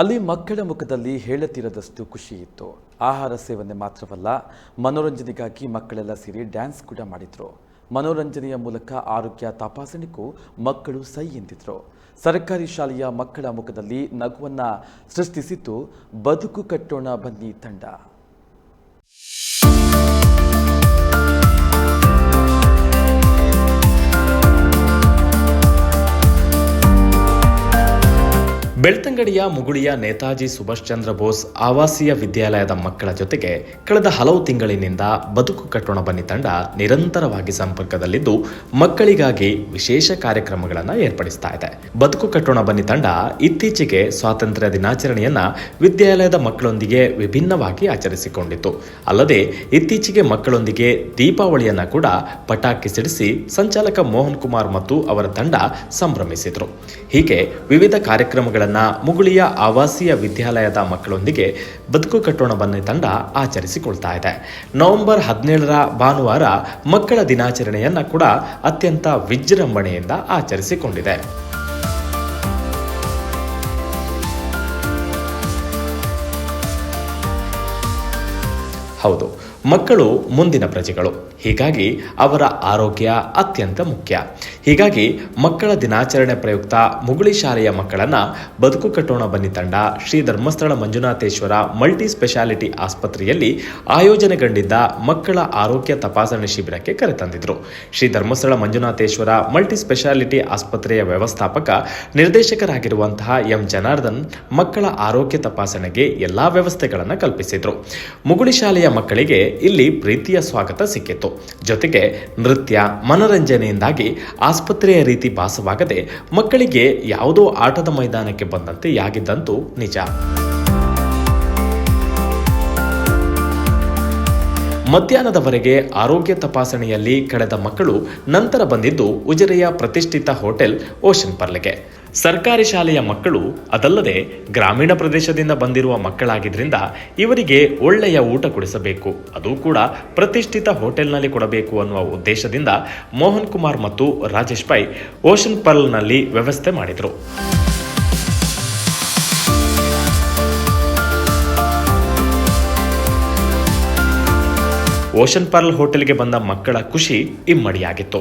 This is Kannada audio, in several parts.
ಅಲ್ಲಿ ಮಕ್ಕಳ ಮುಖದಲ್ಲಿ ಹೇಳತಿರದಷ್ಟು ಖುಷಿ ಇತ್ತು ಆಹಾರ ಸೇವನೆ ಮಾತ್ರವಲ್ಲ, ಮನೋರಂಜನೆಗಾಗಿ ಮಕ್ಕಳೆಲ್ಲ ಸೇರಿ ಡ್ಯಾನ್ಸ್ ಕೂಡ ಮಾಡಿದ್ರು. ಮನೋರಂಜನೆಯ ಮೂಲಕ ಆರೋಗ್ಯ ತಪಾಸಣೆಗೂ ಮಕ್ಕಳು ಸೈ ಎಂದಿದ್ರು. ಸರ್ಕಾರಿ ಶಾಲೆಯ ಮಕ್ಕಳ ಮುಖದಲ್ಲಿ ನಗುವನ್ನು ಸೃಷ್ಟಿಸಿದ್ದು, ಬದುಕು ಕಟ್ಟೋಣ ಬನ್ನಿ ತಂಡ. ಬೆಳ್ತಂಗಡಿಯ ಮುಗುಳಿಯ ನೇತಾಜಿ ಸುಭಾಷ್ ಚಂದ್ರ ಬೋಸ್ ಆವಾಸೀಯ ವಿದ್ಯಾಲಯದ ಮಕ್ಕಳ ಜೊತೆಗೆ ಕಳೆದ ಹಲವು ತಿಂಗಳಿನಿಂದ ಬದುಕು ಕಟ್ಟೋಣ ಬನ್ನಿ ತಂಡ ನಿರಂತರವಾಗಿ ಸಂಪರ್ಕದಲ್ಲಿದ್ದು, ಮಕ್ಕಳಿಗಾಗಿ ವಿಶೇಷ ಕಾರ್ಯಕ್ರಮಗಳನ್ನು ಏರ್ಪಡಿಸ್ತಾ ಇದೆ. ಬದುಕು ಕಟ್ಟೋಣ ಬನ್ನಿ ತಂಡ ಇತ್ತೀಚೆಗೆ ಸ್ವಾತಂತ್ರ್ಯ ದಿನಾಚರಣೆಯನ್ನ ವಿದ್ಯಾಲಯದ ಮಕ್ಕಳೊಂದಿಗೆ ವಿಭಿನ್ನವಾಗಿ ಆಚರಿಸಿಕೊಂಡಿತ್ತು. ಅಲ್ಲದೆ, ಇತ್ತೀಚೆಗೆ ಮಕ್ಕಳೊಂದಿಗೆ ದೀಪಾವಳಿಯನ್ನ ಕೂಡ ಪಟಾಕಿ ಸಿಡಿಸಿ ಸಂಚಾಲಕ ಮೋಹನ್ ಕುಮಾರ್ ಮತ್ತು ಅವರ ತಂಡ ಸಂಭ್ರಮಿಸಿದ್ರು. ಹೀಗೆ ವಿವಿಧ ಕಾರ್ಯಕ್ರಮಗಳನ್ನು ಮುಗುಳಿಯ ಆವಾಸೀಯ ವಿದ್ಯಾಲಯದ ಮಕ್ಕಳೊಂದಿಗೆ ಬದುಕು ಕಟ್ಟೋಣ ಬನ್ನಿ ತಂಡ ಆಚರಿಸಿಕೊಳ್ತಾ ಇದೆ. ನವೆಂಬರ್ ಹದಿನೇಳರ ಭಾನುವಾರ ಮಕ್ಕಳ ದಿನಾಚರಣೆಯನ್ನು ಕೂಡ ಅತ್ಯಂತ ವಿಜೃಂಭಣೆಯಿಂದ ಆಚರಿಸಿಕೊಂಡಿದೆ. ಹೌದು. ಮಕ್ಕಳು ಮುಂದಿನ ಪ್ರಜೆಗಳು. ಹೀಗಾಗಿ ಅವರ ಆರೋಗ್ಯ ಅತ್ಯಂತ ಮುಖ್ಯ. ಹೀಗಾಗಿ ಮಕ್ಕಳ ದಿನಾಚರಣೆ ಪ್ರಯುಕ್ತ ಮುಗುಳಿ ಶಾಲೆಯ ಮಕ್ಕಳನ್ನ ಬದುಕು ಕಟ್ಟೋಣ ಬನ್ನಿ ತಂಡ ಶ್ರೀ ಧರ್ಮಸ್ಥಳ ಮಂಜುನಾಥೇಶ್ವರ ಮಲ್ಟಿ ಸ್ಪೆಷಾಲಿಟಿ ಆಸ್ಪತ್ರೆಯಲ್ಲಿ ಆಯೋಜನೆಗೊಂಡಿದ್ದ ಮಕ್ಕಳ ಆರೋಗ್ಯ ತಪಾಸಣೆ ಶಿಬಿರಕ್ಕೆ ಕರೆತಂದಿದ್ರು ಶ್ರೀ ಧರ್ಮಸ್ಥಳ ಮಂಜುನಾಥೇಶ್ವರ ಮಲ್ಟಿ ಸ್ಪೆಷಾಲಿಟಿ ಆಸ್ಪತ್ರೆಯ ವ್ಯವಸ್ಥಾಪಕ ನಿರ್ದೇಶಕರಾಗಿರುವಂತಹ ಎಂ ಜನಾರ್ದನ್ ಮಕ್ಕಳ ಆರೋಗ್ಯ ತಪಾಸಣೆಗೆ ಎಲ್ಲಾ ವ್ಯವಸ್ಥೆಗಳನ್ನು ಕಲ್ಪಿಸಿದ್ರು. ಮುಗುಳಿ ಶಾಲೆಯ ಮಕ್ಕಳಿಗೆ ಇಲ್ಲಿ ಪ್ರೀತಿಯ ಸ್ವಾಗತ ಸಿಕ್ಕಿತು. ಜೊತೆಗೆ ನೃತ್ಯ, ಮನರಂಜನೆಯಿಂದಾಗಿ ಆಸ್ಪತ್ರೆಯ ರೀತಿ ಭಾಸವಾಗದೆ ಮಕ್ಕಳಿಗೆ ಯಾವುದೋ ಆಟದ ಮೈದಾನಕ್ಕೆ ಬಂದಂತೆ ಯಾಗಿದ್ದಂತೂ ನಿಜ. ಮಧ್ಯಾಹ್ನದವರೆಗೆ ಆರೋಗ್ಯ ತಪಾಸಣೆಯಲ್ಲಿ ಕಳೆದ ಮಕ್ಕಳು ನಂತರ ಬಂದಿದ್ದು ಉಜಿರೆಯ ಪ್ರತಿಷ್ಠಿತ ಹೋಟೆಲ್ ಓಷನ್ ಪರ್ಲೆಗೆ. ಸರ್ಕಾರಿ ಶಾಲೆಯ ಮಕ್ಕಳು, ಅದಲ್ಲದೆ ಗ್ರಾಮೀಣ ಪ್ರದೇಶದಿಂದ ಬಂದಿರುವ ಮಕ್ಕಳಾಗಿದ್ದರಿಂದ ಇವರಿಗೆ ಒಳ್ಳೆಯ ಊಟ ಕೊಡಿಸಬೇಕು. ಅದು ಕೂಡ ಪ್ರತಿಷ್ಠಿತ ಹೋಟೆಲ್ನಲ್ಲಿ ಕೊಡಬೇಕು ಅನ್ನುವ ಉದ್ದೇಶದಿಂದ ಮೋಹನ್ ಕುಮಾರ್ ಮತ್ತು ರಾಜೇಶ್ ಪೈ ಓಷನ್ ಪರ್ಲ್ನಲ್ಲಿ ವ್ಯವಸ್ಥೆ ಮಾಡಿದರು. ಓಷನ್ ಪರ್ಲ್ ಹೋಟೆಲ್ಗೆ ಬಂದ ಮಕ್ಕಳ ಖುಷಿ ಇಮ್ಮಡಿಯಾಗಿತ್ತು.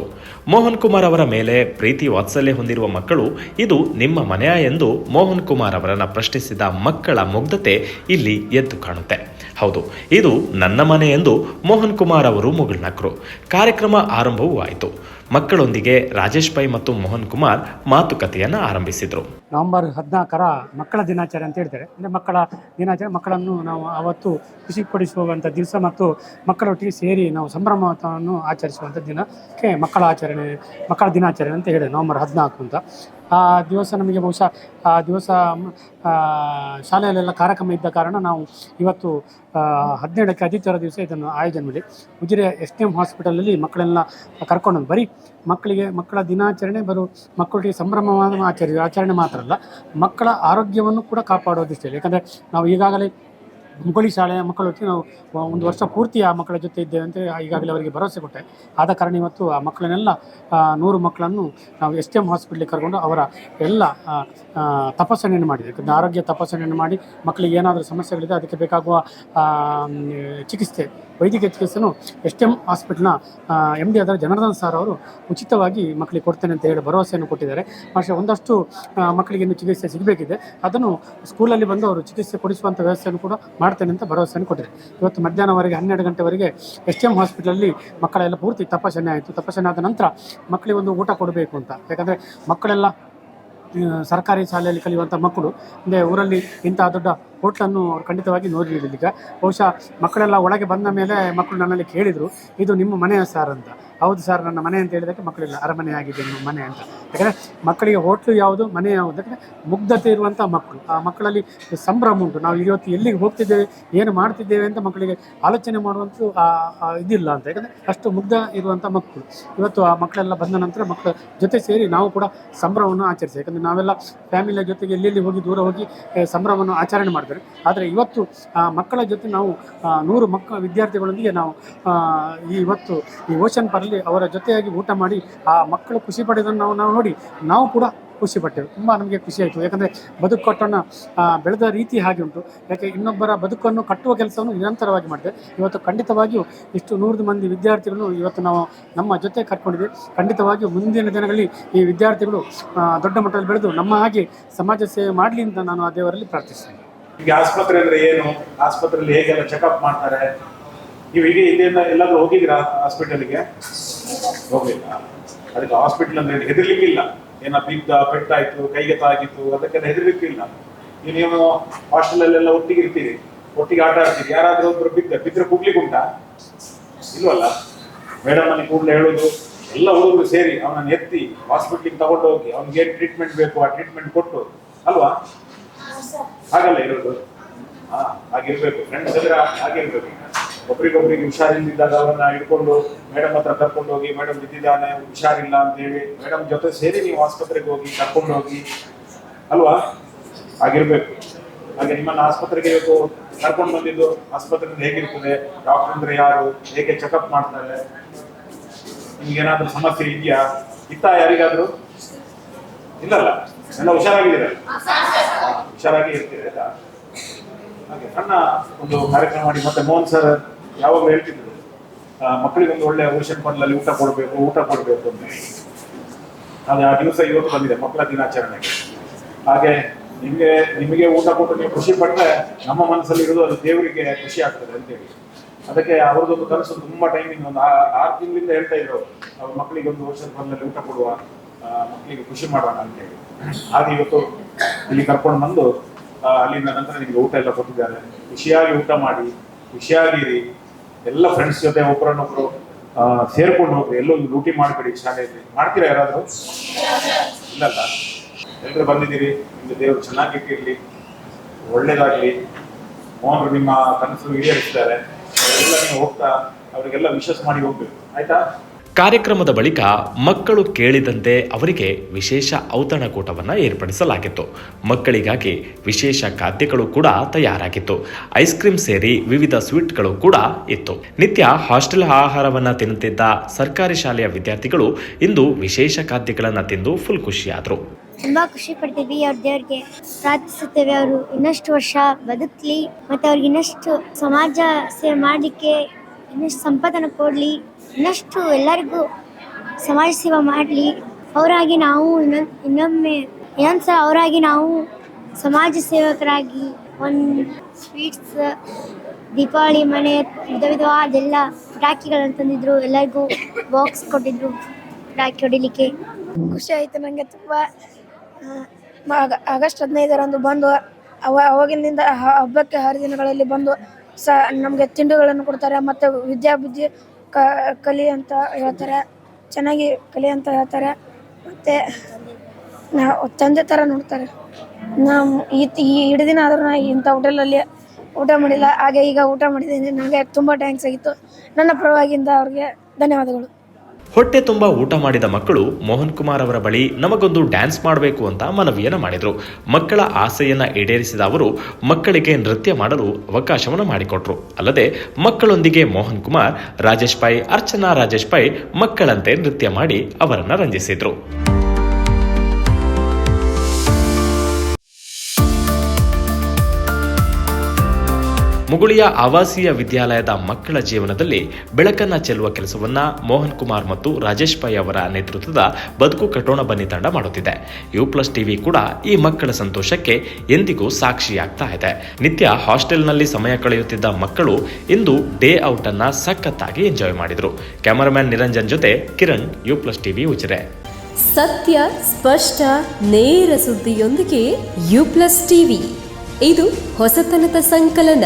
ಮೋಹನ್ ಕುಮಾರ್ ಅವರ ಮೇಲೆ ಪ್ರೀತಿ ವಾತ್ಸಲ್ಯ ಹೊಂದಿರುವ ಮಕ್ಕಳು, ಇದು ನಿಮ್ಮ ಮನೆಯ ಎಂದು ಮೋಹನ್ ಕುಮಾರ್ ಅವರನ್ನು ಪ್ರಶ್ನಿಸಿದ ಮಕ್ಕಳ ಮುಗ್ಧತೆ ಇಲ್ಲಿ ಎದ್ದು ಕಾಣುತ್ತೆ. ಹೌದು, ಇದು ನನ್ನ ಮನೆ ಎಂದು ಮೋಹನ್ ಕುಮಾರ್ ಅವರು ಮುಗುಳ್ನಕ್ರು. ಕಾರ್ಯಕ್ರಮ ಆರಂಭವೂ ಆಯಿತು. ಮಕ್ಕಳೊಂದಿಗೆ ರಾಜೇಶ್ ಪೈ ಮತ್ತು ಮೋಹನ್ ಕುಮಾರ್ ಮಾತುಕತೆಯನ್ನು ಆರಂಭಿಸಿದರು. ನವೆಂಬರ್ ಹದಿನಾಲ್ಕರ ಮಕ್ಕಳ ದಿನಾಚರಣೆ ಅಂತ ಹೇಳ್ತಾರೆ. ಅಂದರೆ ಮಕ್ಕಳ ದಿನಾಚರಣೆ, ಮಕ್ಕಳನ್ನು ನಾವು ಅವತ್ತು ಖುಷಿ ಪಡಿಸುವಂಥ ದಿವಸ ಮತ್ತು ಮಕ್ಕಳೊಟ್ಟಿಗೆ ಸೇರಿ ನಾವು ಸಂಭ್ರಮವನ್ನು ಆಚರಿಸುವಂಥ ದಿನಕ್ಕೆ ಮಕ್ಕಳ ಆಚರಣೆ, ಮಕ್ಕಳ ದಿನಾಚರಣೆ ಅಂತ ಹೇಳಿ ನವೆಂಬರ್ ಹದಿನಾಲ್ಕು ಅಂತ. ಆ ದಿವಸ ನಮಗೆ ಬಹುಶಃ, ಆ ದಿವಸ ಶಾಲೆಯಲ್ಲೆಲ್ಲ ಕಾರ್ಯಕ್ರಮ ಇದ್ದ ಕಾರಣ ನಾವು ಇವತ್ತು ಹದಿನೇಳಕ್ಕೆ ಆದಿತ್ಯವಾರ ದಿವಸ ಇದನ್ನು ಆಯೋಜನೆ ಮಾಡಿ. ಉಜಿರೆ ಎಸ್ ಟಿ ಎಂ ಹಾಸ್ಪಿಟಲಲ್ಲಿ ಮಕ್ಕಳೆಲ್ಲ ಕರ್ಕೊಂಡು ಬರೀ ಮಕ್ಕಳಿಗೆ ಮಕ್ಕಳ ದಿನಾಚರಣೆ ಬರು ಮಕ್ಕಳಿಗೆ ಸಂಭ್ರಮವಾದ ಆಚರಿ, ಆಚರಣೆ ಮಾತ್ರ. ಅಲ್ಲ ಮಕ್ಕಳ ಆರೋಗ್ಯವನ್ನು ಕೂಡ ಕಾಪಾಡೋದಿಷ್ಟೇ ಯಾಕಂದರೆ ನಾವು ಈಗಾಗಲೇ ಮುಗುಳಿ ಶಾಲೆಯ ಜೊತೆ ನಾವು ಒಂದು ವರ್ಷ ಪೂರ್ತಿ ಆ ಮಕ್ಕಳ ಜೊತೆ ಇದ್ದೇವೆ ಅಂತ ಈಗಾಗಲೇ ಅವರಿಗೆ ಭರವಸೆ ಕೊಟ್ಟೆ. ಆದ ಕಾರಣ ಇವತ್ತು ಆ ಮಕ್ಕಳನ್ನೆಲ್ಲ ನೂರು ಮಕ್ಕಳನ್ನು ನಾವು ಎಸ್ ಟಿ ಎಂ ಹಾಸ್ಪಿಟ್ಲಿಗೆ ಕರ್ಕೊಂಡು ಅವರ ಎಲ್ಲ ತಪಾಸಣೆಯನ್ನು ಮಾಡಿದೆ ಯಾಕಂದರೆ ಆರೋಗ್ಯ ತಪಾಸಣೆಯನ್ನು ಮಾಡಿ ಮಕ್ಕಳಿಗೆ ಏನಾದರೂ ಸಮಸ್ಯೆಗಳಿದೆ ಅದಕ್ಕೆ ಬೇಕಾಗುವ ಚಿಕಿತ್ಸೆ ವೈದ್ಯಕೀಯ ಚಿಕಿತ್ಸೆಯನ್ನು ಎಸ್ ಎಂ ಹಾಸ್ಪಿಟ್ಲ್ನ ಎಂ ಡಿ ಆದರೆ ಜನಾರ್ದನ್ ಸಾರ್ ಅವರು ಉಚಿತವಾಗಿ ಮಕ್ಕಳಿಗೆ ಕೊಡ್ತೇನೆ ಅಂತ ಹೇಳಿ ಭರವಸೆಯನ್ನು ಕೊಟ್ಟಿದ್ದಾರೆ. ಭಾಷೆ ಒಂದಷ್ಟು ಮಕ್ಕಳಿಗೆ ಇನ್ನು ಚಿಕಿತ್ಸೆ ಸಿಗಬೇಕಿದೆ. ಅದನ್ನು ಸ್ಕೂಲಲ್ಲಿ ಬಂದು ಅವರು ಚಿಕಿತ್ಸೆ ಕೊಡಿಸುವಂಥ ವ್ಯವಸ್ಥೆಯನ್ನು ಕೂಡ ಮಾಡ್ತೇನೆ ಅಂತ ಭರವಸೆಯನ್ನು ಕೊಟ್ಟಿದ್ದಾರೆ. ಇವತ್ತು ಮಧ್ಯಾಹ್ನವರೆಗೆ, ಹನ್ನೆರಡು ಗಂಟೆವರೆಗೆ ಎಸ್ ಟಿ ಎಂ ಹಾಸ್ಪಿಟಲಲ್ಲಿ ಮಕ್ಕಳೆಲ್ಲ ಪೂರ್ತಿ ತಪಾಸಣೆ ಆಯಿತು. ತಪಾಸಣೆ ಆದ ನಂತರ ಮಕ್ಕಳಿಗೆ ಒಂದು ಊಟ ಕೊಡಬೇಕು ಅಂತ. ಯಾಕಂದರೆ ಮಕ್ಕಳೆಲ್ಲ ಸರ್ಕಾರಿ ಶಾಲೆಯಲ್ಲಿ ಕಲಿಯುವಂಥ ಮಕ್ಕಳು, ಅಂದರೆ ಊರಲ್ಲಿ ಇಂಥ ದೊಡ್ಡ ಹೋಟ್ಲನ್ನು ಅವ್ರು ಖಂಡಿತವಾಗಿ ನೋಡಿರಲಿಲ್ಲ ಈಗ ಬಹುಶಃ ಮಕ್ಕಳೆಲ್ಲ ಒಳಗೆ ಬಂದ ಮೇಲೆ ಮಕ್ಕಳು ನನ್ನಲ್ಲಿ ಕೇಳಿದರು, ಇದು ನಿಮ್ಮ ಮನೆಯ ಸರ್ ಅಂತ. ಹೌದು ಸರ್, ನನ್ನ ಮನೆ ಅಂತ ಹೇಳಿದಕ್ಕೆ ಮಕ್ಕಳಿಲ್ಲ, ಅರಮನೆ ಆಗಿದೆ ನಿಮ್ಮ ಮನೆ ಅಂತ. ಯಾಕಂದರೆ ಮಕ್ಕಳಿಗೆ ಹೋಟ್ಲು ಯಾವುದು, ಮನೆ ಯಾವುದು, ಯಾಕಂದರೆ ಮುಗ್ಧತೆ ಇರುವಂಥ ಮಕ್ಕಳು. ಆ ಮಕ್ಕಳಲ್ಲಿ ಸಂಭ್ರಮ ಉಂಟು. ನಾವು ಇವತ್ತು ಎಲ್ಲಿಗೆ ಹೋಗ್ತಿದ್ದೇವೆ, ಏನು ಮಾಡ್ತಿದ್ದೇವೆ ಅಂತ ಮಕ್ಕಳಿಗೆ ಆಲೋಚನೆ ಮಾಡುವಂಥ ಆ- ಆ ಇದಿಲ್ಲ ಅಂತ. ಯಾಕಂದರೆ ಅಷ್ಟು ಮುಗ್ಧ ಇರುವಂಥ ಮಕ್ಕಳು. ಇವತ್ತು ಆ ಮಕ್ಕಳೆಲ್ಲ ಬಂದ ನಂತರ ಮಕ್ಕಳ ಜೊತೆ ಸೇರಿ ನಾವು ಕೂಡ ಸಂಭ್ರಮವನ್ನು ಆಚರಿಸಿ. ಯಾಕಂದರೆ ನಾವೆಲ್ಲ ಫ್ಯಾಮಿಲಿಯ ಜೊತೆಗೆ ಎಲ್ಲೆಲ್ಲಿ ಹೋಗಿ, ದೂರ ಹೋಗಿ ಸಂಭ್ರಮವನ್ನು ಆಚರಣೆ ಮಾಡ್ತಾರೆ. ಆದರೆ ಇವತ್ತು, ಆ, ಮಕ್ಕಳ ಜೊತೆ ನಾವು ನೂರು ಮಕ್ಕಳ ವಿದ್ಯಾರ್ಥಿಗಳೊಂದಿಗೆ ನಾವು ಈ ಇವತ್ತು ಈ ಓಷನ್ ಪರ್ಲಿ ಅವರ ಜೊತೆಯಾಗಿ ಊಟ ಮಾಡಿ, ಆ ಮಕ್ಕಳು ಖುಷಿ ಪಡೆದನ್ನು ನಾವು ನಾವು ನೋಡಿ, ನಾವು ಕೂಡ ಖುಷಿ ಪಟ್ಟೆವು. ತುಂಬ ನಮಗೆ ಖುಷಿ ಆಯಿತು. ಯಾಕಂದರೆ ಬದುಕು ಕಟ್ಟೋಣ ಬೆಳೆದ ರೀತಿ ಹಾಗೆ ಉಂಟು. ಯಾಕೆ ಇನ್ನೊಬ್ಬರ ಬದುಕನ್ನು ಕಟ್ಟುವ ಕೆಲಸವನ್ನು ನಿರಂತರವಾಗಿ ಮಾಡಿದೆ ಇವತ್ತು ಖಂಡಿತವಾಗಿಯೂ ಇಷ್ಟು ನೂರು ಮಂದಿ ವಿದ್ಯಾರ್ಥಿಗಳನ್ನು ಇವತ್ತು ನಾವು ನಮ್ಮ ಜೊತೆ ಕರ್ಕೊಂಡಿದ್ವಿ ಖಂಡಿತವಾಗಿಯೂ ಮುಂದಿನ ದಿನಗಳಲ್ಲಿ ಈ ವಿದ್ಯಾರ್ಥಿಗಳು ದೊಡ್ಡ ಮಟ್ಟದಲ್ಲಿ ಬೆಳೆದು ನಮ್ಮ ಹಾಗೆ ಸಮಾಜ ಸೇವೆ ಮಾಡಲಿ ಅಂತ ನಾನು ಆ ದೇವರಲ್ಲಿ ಪ್ರಾರ್ಥಿಸ್ತೇನೆ. ಈಗ ಆಸ್ಪತ್ರೆ ಅಂದ್ರೆ ಏನು? ಆಸ್ಪತ್ರೆಯಲ್ಲಿ ಹೇಗೆಲ್ಲ ಚೆಕಪ್ ಮಾಡ್ತಾರೆ? ನೀವು ಈಗ ಇದನ್ನ ಎಲ್ಲಾದ್ರೂ ಹೋಗಿದ್ದೀರಾ ಹಾಸ್ಪಿಟಲ್ಗೆ ಹೋಗ್ಲಿಲ್ಲ. ಅದಕ್ಕೆ ಹಾಸ್ಪಿಟಲ್ ಅಂದ್ರೆ ಹೆದರ್ಲಿಕ್ಕಿಲ್ಲ. ಏನೋ ಬಿದ್ದ ಪೆಟ್ಟಾಯ್ತು, ಕೈಗೆ ತಾಗಿತ್ತು, ಅದಕ್ಕೆಲ್ಲ ಹೆದರ್ಲಿಕ್ಕಿಲ್ಲ. ನೀವು ಹಾಸ್ಟೆಲಲ್ಲೆಲ್ಲ ಒಟ್ಟಿಗೆ ಇರ್ತೀರಿ. ಒಟ್ಟಿಗೆ ಆಟ ಆಡ್ತೀರಿ. ಯಾರಾದ್ರೂ ಒಬ್ರು ಬಿದ್ದ, ಬಿದ್ರೆ ಕೂಗ್ಲಿಕ್ಕೆ ಉಂಟಾ? ಇಲ್ವಲ್ಲ? ಮೇಡಮ್ ಅಲ್ಲಿ ಕೂಡಲೇ ಹೇಳೋದು, ಎಲ್ಲ ಹುಡುಗರು ಸೇರಿ ಅವನನ್ನು ಎತ್ತಿ ಹಾಸ್ಪಿಟ್ಲಿಗೆ ತಗೊಂಡು ಹೋಗಿ ಅವ್ನಿಗೆ ಟ್ರೀಟ್ಮೆಂಟ್ ಬೇಕು, ಆ ಟ್ರೀಟ್ಮೆಂಟ್ ಕೊಟ್ಟು, ಅಲ್ವಾ? ಹಾಗಲ್ಲ ಇರೋದು. ಹಾ, ಹಾಗಿರ್ಬೇಕು. ಫ್ರೆಂಡ್ಸ್ ಹತ್ರ ಹಾಗಿರ್ಬೇಕು. ಒಬ್ರಿಗೊಬ್ರಿಗೆ ಹುಷಾರಿಲ್ದಿದ್ದಾಗ ಅವರನ್ನ ಹಿಡ್ಕೊಂಡು ಮೇಡಮ್ ಹತ್ರ ಕರ್ಕೊಂಡು ಹೋಗಿ ಮೇಡಮ್ ಬಿದ್ದಿದ್ದಾನೆ, ಹುಷಾರಿಲ್ಲ ಅಂತ ಹೇಳಿ ಮೇಡಮ್ ಜೊತೆ ಸೇರಿ ನೀವು ಆಸ್ಪತ್ರೆಗೆ ಹೋಗಿ, ಕರ್ಕೊಂಡು ಹೋಗಿ. ಅಲ್ವಾ? ಆಗಿರ್ಬೇಕು ಹಾಗೆ ನಿಮ್ಮನ್ನ ಆಸ್ಪತ್ರೆಗೆ ಇವತ್ತು ಕರ್ಕೊಂಡು ಬಂದಿದ್ದು ಆಸ್ಪತ್ರೆಯಿಂದ ಹೇಗಿರ್ತದೆ? ಡಾಕ್ಟರ್ ಅಂದ್ರೆ ಯಾರು? ಹೇಗೆ ಚೆಕಪ್ ಮಾಡ್ತಾರೆ? ನಿಮ್ಗೆ ಏನಾದ್ರೂ ಸಮಸ್ಯೆ ಇದೆಯಾ? ಇತ್ತ ಯಾರಿಗಾದ್ರೂ? ಇಲ್ಲಲ್ಲ? ಎಲ್ಲ ಹುಷಾರಾಗಿದ್ದೀರಲ್ಲ ಹಾ, ಹುಷಾರಾಗಿ ಇರ್ತೀರಿ ಆಯ್ತಾ? ಹಾಗೆ ಸಣ್ಣ ಒಂದು ಕಾರ್ಯಕ್ರಮ ಮಾಡಿ ಮತ್ತೆ ಮೋಹನ್ ಸರ್ ಯಾವಾಗ ಹೇಳ್ತಿದ್ರು ಮಕ್ಕಳಿಗೆ ಒಂದು ಒಳ್ಳೆ ಓಷನ್ ಫಂಡ್ಲಲ್ಲಿ ಊಟ ಕೊಡಬೇಕು ಊಟ ಕೊಡಬೇಕು ಅಂತ. ಅದು ಆ ದಿವಸ ಇವತ್ತು ಬಂದಿದೆ ಮಕ್ಕಳ ದಿನಾಚರಣೆಗೆ ಹಾಗೆ ನಿಮಗೆ ನಿಮಗೆ ಊಟ ಕೊಟ್ಟು ನೀವು ಖುಷಿ ಪಟ್ಟರೆ ನಮ್ಮ ಮನಸ್ಸಲ್ಲಿ ಇರೋದು ಅದು ದೇವರಿಗೆ ಖುಷಿ ಆಗ್ತದೆ ಅಂತೇಳಿ. ಅದಕ್ಕೆ ಅವ್ರದ್ದೊಂದು ಕನಸು ತುಂಬಾ ಟೈಮಿಂಗ್ ಒಂದು ಆರು ತಿಂಗಳಿಂದ ಹೇಳ್ತಾ ಇದ್ರು ಅವ್ರ ಮಕ್ಕಳಿಗೆ ಒಂದು ವರ್ಷದ ಬಂದಲ್ಲಿ ಊಟ ಕೊಡುವ. ಮಕ್ಕಳಿಗೆ ಖುಷಿ ಮಾಡೋಣ ಅಂತ ಹೇಳಿ. ಹಾಗೆ ಇವತ್ತು ಇಲ್ಲಿ ಕರ್ಕೊಂಡು ಬಂದು ಅಲ್ಲಿ ನಂತರ ನಿಮಗೆ ಊಟ ಎಲ್ಲ ಕೊಟ್ಟಿದ್ದಾರೆ. ಖುಷಿಯಾಗಿ ಊಟ ಮಾಡಿ ಖುಷಿಯಾಗಿರಿ ಎಲ್ಲ ಫ್ರೆಂಡ್ಸ್ ಜೊತೆ ಒಬ್ಬರನ್ನೊಬ್ರು ಸೇರ್ಕೊಂಡು ಹೋಗ್ರಿ. ಎಲ್ಲೋ ಲೂಟಿ ಮಾಡಬೇಡಿ ಶಾಲೆಯಲ್ಲಿ. ಮಾಡ್ತೀರಾ ಯಾರಾದ್ರೂ? ಇಲ್ಲಲ್ಲ. ಎಲ್ಲರೂ ಬಂದಿದ್ದೀರಿ. ನಿಮ್ಗೆ ದೇವರು ಚೆನ್ನಾಗಿಟ್ಟಿರ್ಲಿ ಒಳ್ಳೇದಾಗ್ಲಿ. ಮೋಹನ್ರು ನಿಮ್ಮ ಕನಸು ಈಡೇರಿಸಿದ್ದಾರೆ ಎಲ್ಲ ನೀವು ಹೋಗ್ತಾ, ಅವರಿಗೆಲ್ಲ ವಿಶಸ್ ಮಾಡಿ ಹೋಗ್ಬೇಕು. ಆಯ್ತಾ? ಕಾರ್ಯಕ್ರಮದ ಬಳಿಕ ಮಕ್ಕಳು ಕೇಳಿದಂತೆ ಅವರಿಗೆ ವಿಶೇಷ ಔತಣಕೂಟವನ್ನು ಏರ್ಪಡಿಸಲಾಗಿತ್ತು. ಮಕ್ಕಳಿಗಾಗಿ ವಿಶೇಷ ಖಾದ್ಯಗಳು ಕೂಡ ತಯಾರಾಗಿತ್ತು. ಐಸ್ ಕ್ರೀಮ್ ಸೇರಿ ವಿವಿಧ ಸ್ವೀಟ್ಗಳು ಕೂಡ ಇತ್ತು. ನಿತ್ಯ ಹಾಸ್ಟೆಲ್ ಆಹಾರವನ್ನು ತಿನ್ನುತ್ತಿದ್ದ ಸರ್ಕಾರಿ ಶಾಲೆಯ ವಿದ್ಯಾರ್ಥಿಗಳು ಇಂದು ವಿಶೇಷ ಖಾದ್ಯಗಳನ್ನು ತಿಂದು ಫುಲ್ ಖುಷಿಯಾದರು. ತುಂಬಾ ಖುಷಿ ಪಡ್ತೀವಿ ಅವ್ರ ದೇವ್ರಿಗೆ. ಪ್ರಾರ್ಥಿಸುತ್ತೇವೆ ಅವರು ಇನ್ನಷ್ಟು ವರ್ಷ ಬದುಕಲಿ, ಮತ್ತೆ ಅವ್ರಿಗೆ ಇನ್ನಷ್ಟು ಸಮಾಜ ಸೇವೆ ಮಾಡಲಿಕ್ಕೆ ಇನ್ನಷ್ಟು ಸಂಪಾದನೆ ಕೊಡಲಿ. ಇನ್ನಷ್ಟು ಎಲ್ಲರಿಗೂ ಸಮಾಜ ಸೇವೆ ಮಾಡಲಿ. ಅವರಾಗಿ ನಾವು ಇನ್ನೊಂದು ಇನ್ನೊಮ್ಮೆ, ಇನ್ನೊಂದು ಸಲ ಅವರಾಗಿ ನಾವು ಸಮಾಜ ಸೇವಕರಾಗಿ ಒಂದು ಸ್ವೀಟ್ಸ್ ದೀಪಾವಳಿ ಮನೆ, ವಿಧ ವಿಧವಾದೆಲ್ಲ ಪಟಾಕಿಗಳನ್ನು ತಂದಿದ್ರು. ಎಲ್ಲರಿಗೂ ಬಾಕ್ಸ್ ಕೊಟ್ಟಿದ್ರು ಪಟಾಕಿ ಹೊಡಿಲಿಕ್ಕೆ. ಖುಷಿ ಆಯಿತು ನನಗೆ ತುಂಬ. ಆಗಸ್ಟ್ ಹದಿನೈದರಂದು ಬಂದು ಅವ ಅವಾಗಿನಿಂದ ಹಬ್ಬಕ್ಕೆ ಹರಿದಿನಗಳಲ್ಲಿ ಬಂದು ಸ, ನಮಗೆ ತಿಂಡಿಗಳನ್ನು ಕೊಡ್ತಾರೆ. ಮತ್ತು ವಿದ್ಯಾಬುದ್ಧಿ ಕ, ಕಲಿ ಅಂತ ಹೇಳ್ತಾರೆ. ಚೆನ್ನಾಗಿ ಕಲಿ ಅಂತ ಹೇಳ್ತಾರೆ. ಮತ್ತು ನಾವು ತಂದೆ ಥರ ನೋಡ್ತಾರೆ. ನಾವು ಈ ಈ ಇಡೀ ದಿನ ಆದರೂ ನಾ ಇಂಥ ಹೋಟೆಲಲ್ಲಿ ಊಟ ಮಾಡಿಲ್ಲ. ಹಾಗೆ ಈಗ ಊಟ ಮಾಡಿದ್ದೀನಿ. ನನಗೆ ತುಂಬ ಟ್ಯಾಂಕ್ಸ್ ಆಗಿತ್ತು. ನನ್ನ ಪರವಾಗಿಂದ ಅವ್ರಿಗೆ ಧನ್ಯವಾದಗಳು. ಹೊಟ್ಟೆ ತುಂಬ ಊಟ ಮಾಡಿದ ಮಕ್ಕಳು ಮೋಹನ್ ಕುಮಾರ್ ಅವರ ಬಳಿ ನಮಗೊಂದು ಡ್ಯಾನ್ಸ್ ಮಾಡಬೇಕು ಅಂತ ಮನವಿಯನ್ನು ಮಾಡಿದರು. ಮಕ್ಕಳ ಆಸೆಯನ್ನ ಈಡೇರಿಸಿದ ಅವರು ಮಕ್ಕಳಿಗೆ ನೃತ್ಯ ಮಾಡಲು ಅವಕಾಶವನ್ನು ಮಾಡಿಕೊಟ್ರು. ಅಲ್ಲದೆ ಮಕ್ಕಳೊಂದಿಗೆ ಮೋಹನ್ ಕುಮಾರ್, ರಾಜೇಶ್ ಪೈ ಅರ್ಚನಾ ರಾಜೇಶ್ ಪೈ ಮಕ್ಕಳಂತೆ ನೃತ್ಯ ಮಾಡಿ ಅವರನ್ನು ರಂಜಿಸಿದ್ರು. ಮುಗುಳಿಯ ಆವಾಸೀಯ ವಿದ್ಯಾಲಯದ ಮಕ್ಕಳ ಜೀವನದಲ್ಲಿ ಬೆಳಕನ್ನ ಚೆಲ್ಲುವ ಕೆಲಸವನ್ನ ಮೋಹನ್ ಕುಮಾರ್ ಮತ್ತು ರಾಜೇಶ್ ಪೈ ಅವರ ನೇತೃತ್ವದ ಬದುಕು ಕಟೋಣ ಬನ್ನಿ ತಂಡ ಮಾಡುತ್ತಿದೆ. ಯು ಪ್ಲಸ್ ಟಿವಿ ಕೂಡ ಈ ಮಕ್ಕಳ ಸಂತೋಷಕ್ಕೆ ಎಂದಿಗೂ ಸಾಕ್ಷಿಯಾಗ್ತಾ ಇದೆ. ನಿತ್ಯ ಹಾಸ್ಟೆಲ್ನಲ್ಲಿ ಸಮಯ ಕಳೆಯುತ್ತಿದ್ದ ಮಕ್ಕಳು ಇಂದು ಡೇ ಔಟ್ ಅನ್ನ ಸಖತ್ತಾಗಿ ಎಂಜಾಯ್ ಮಾಡಿದ್ರು. ಕ್ಯಾಮರಾಮ್ಯಾನ್ ನಿರಂಜನ್ ಜೊತೆ Kiran, U plus TV Ujire. ಸತ್ಯ, ಸ್ಪಷ್ಟ, ನೇರ ಸುದ್ದಿಯೊಂದಿಗೆ ಯು ಪ್ಲಸ್ ಟಿವಿ. ಇದು ಹೊಸತನದ ಸಂಕಲನ.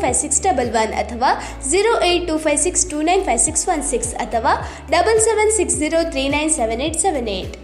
five six double one ಅಥವಾ zero eight two five six two nine five six one six ಅಥವಾ double seven six zero three nine seven eight seven eight